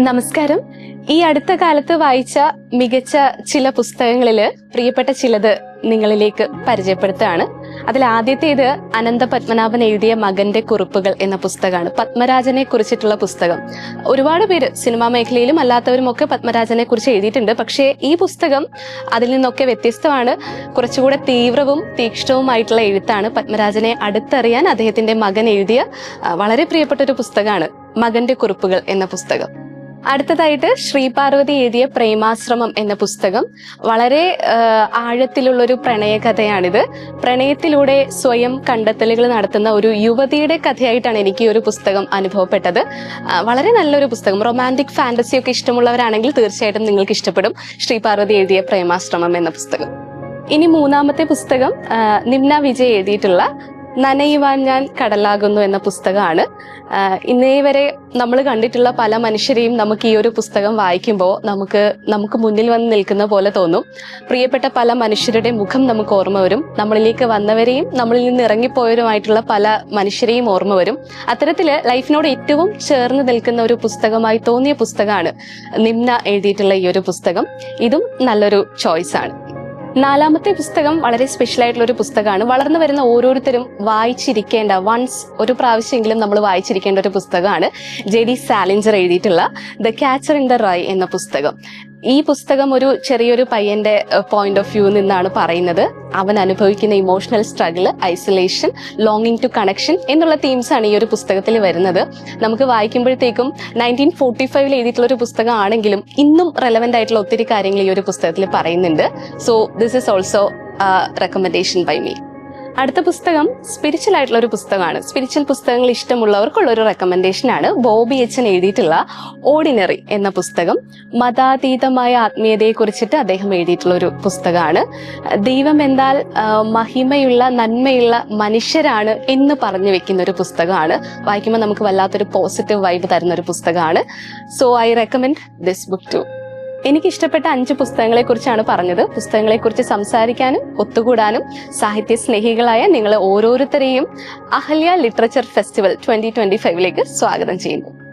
നമസ്കാരം. ഈ അടുത്ത കാലത്ത് വായിച്ച മികച്ച ചില പുസ്തകങ്ങളിൽ പ്രിയപ്പെട്ട ചിലത് നിങ്ങളിലേക്ക് പരിചയപ്പെടുത്തുകയാണ്. അതിൽ ആദ്യത്തേത് അനന്ത പത്മനാഭൻ എഴുതിയ മകന്റെ കുറിപ്പുകൾ എന്ന പുസ്തകമാണ്. പത്മരാജനെ കുറിച്ചിട്ടുള്ള പുസ്തകം. ഒരുപാട് പേര് സിനിമാ മേഖലയിലും അല്ലാത്തവരും ഒക്കെ പത്മരാജനെ കുറിച്ച് എഴുതിയിട്ടുണ്ട്. പക്ഷേ ഈ പുസ്തകം അതിൽ നിന്നൊക്കെ വ്യത്യസ്തമാണ്. കുറച്ചുകൂടെ തീവ്രവും തീക്ഷ്ണവുമായിട്ടുള്ള എഴുത്താണ് പത്മരാജനെ അടുത്തറിയാൻ അദ്ദേഹത്തിന്റെ മകൻ എഴുതിയ വളരെ പ്രിയപ്പെട്ട ഒരു പുസ്തകമാണ് മകന്റെ കുറിപ്പുകൾ എന്ന പുസ്തകം. അടുത്തതായിട്ട് ശ്രീപാർവതി എഴുതിയ പ്രേമാശ്രമം എന്ന പുസ്തകം വളരെ ആഴത്തിലുള്ളൊരു പ്രണയകഥയാണിത്. പ്രണയത്തിലൂടെ സ്വയം കണ്ടെത്തലുകൾ നടത്തുന്ന ഒരു യുവതിയുടെ കഥയായിട്ടാണ് എനിക്ക് ഈ ഒരു പുസ്തകം അനുഭവപ്പെട്ടത്. വളരെ നല്ലൊരു പുസ്തകം. റൊമാന്റിക് ഫാന്റസി ഒക്കെ ഇഷ്ടമുള്ളവരാണെങ്കിൽ തീർച്ചയായിട്ടും നിങ്ങൾക്ക് ഇഷ്ടപ്പെടും ശ്രീപാർവതി എഴുതിയ പ്രേമാശ്രമം എന്ന പുസ്തകം. ഇനി മൂന്നാമത്തെ പുസ്തകം നിംന വിജയ് എഴുതിയിട്ടുള്ള നനയുവാൻ ഞാൻ കടലാകുന്നു എന്ന പുസ്തകമാണ്. ഇന്നേ വരെ നമ്മൾ കണ്ടിട്ടുള്ള പല മനുഷ്യരെയും നമുക്ക് ഈ ഒരു പുസ്തകം വായിക്കുമ്പോൾ നമുക്ക് നമുക്ക് മുന്നിൽ വന്ന് നിൽക്കുന്ന പോലെ തോന്നും. പ്രിയപ്പെട്ട പല മനുഷ്യരുടെ മുഖം നമുക്ക് ഓർമ്മ വരും. നമ്മളിലേക്ക് വന്നവരെയും നമ്മളിൽ നിന്ന് ഇറങ്ങിപ്പോയവരുമായിട്ടുള്ള പല മനുഷ്യരെയും ഓർമ്മ വരും. അത്തരത്തിൽ ലൈഫിനോട് ഏറ്റവും ചേർന്ന് നിൽക്കുന്ന ഒരു പുസ്തകമായി തോന്നിയ പുസ്തകമാണ് നിമ്ന എഴുതിയിട്ടുള്ള ഈ ഒരു പുസ്തകം. ഇതും നല്ലൊരു ചോയ്സ് ആണ്. നാലാമത്തെ പുസ്തകം വളരെ സ്പെഷ്യൽ ആയിട്ടുള്ള ഒരു പുസ്തകമാണ്. വളർന്നു വരുന്ന ഓരോരുത്തരും വായിച്ചിരിക്കേണ്ട വൺസ് ഒരു പ്രാവശ്യമെങ്കിലും നമ്മൾ വായിച്ചിരിക്കേണ്ട ഒരു പുസ്തകമാണ്. ജെ ഡി സാലിഞ്ചർ എഴുതിയിട്ടുള്ള the catcher in the rye എന്ന പുസ്തകം. ഈ പുസ്തകം ഒരു ചെറിയൊരു പയ്യന്റെ പോയിന്റ് ഓഫ് വ്യൂ നിന്നാണ് പറയുന്നത്. അവൻ അനുഭവിക്കുന്ന ഇമോഷണൽ സ്ട്രഗിൾ ഐസൊലേഷൻ ലോങ്ങിങ് ടു കണക്ഷൻ എന്നുള്ള തീംസ് ആണ് ഈ ഒരു പുസ്തകത്തിൽ വരുന്നത്. നമുക്ക് വായിക്കുമ്പോഴത്തേക്കും നയന്റീൻ ഫോർട്ടി ഫൈവിൽ എഴുതിയിട്ടുള്ള ഒരു പുസ്തകമാണെങ്കിലും ഇന്നും റെലവെന്റ് ആയിട്ടുള്ള ഒത്തിരി കാര്യങ്ങൾ ഈ ഒരു പുസ്തകത്തിൽ പറയുന്നുണ്ട്. So this is also recommendation by me അടുത്ത പുസ്തകം സ്പിരിച്വൽ ആയിട്ടുള്ള ഒരു പുസ്തകമാണ്. സ്പിരിച്വൽ പുസ്തകങ്ങൾ ഇഷ്ടമുള്ളവർക്കുള്ള ഒരു റെക്കമെൻഡേഷൻ ആണ്. ബോബി എച്ചൻ എഴുതിയിട്ടുള്ള ഓർഡിനറി എന്ന പുസ്തകം. മതാതീതമായ ആത്മീയതയെ കുറിച്ചിട്ട് അദ്ദേഹം എഴുതിയിട്ടുള്ള ഒരു പുസ്തകമാണ്. ദൈവം എന്നാൽ ആ, മഹിമയുള്ള നന്മയുള്ള മനുഷ്യരാണ് എന്ന് പറഞ്ഞു വെക്കുന്ന ഒരു പുസ്തകമാണ്. വായിക്കുമ്പോൾ നമുക്ക് വല്ലാത്തൊരു പോസിറ്റീവ് വൈബ് തരുന്ന ഒരു പുസ്തകമാണ്. So I recommend this book to എനിക്ക് ഇഷ്ടപ്പെട്ട അഞ്ച് പുസ്തകങ്ങളെ കുറിച്ചാണ് പറഞ്ഞത്. പുസ്തകങ്ങളെ കുറിച്ച് സംസാരിക്കാനും ഒത്തുകൂടാനും സാഹിത്യ സ്നേഹികളായ നിങ്ങളെ ഓരോരുത്തരെയും Ahalya literature festival twenty twenty ഫൈവിലേക്ക് സ്വാഗതം ചെയ്യുന്നു.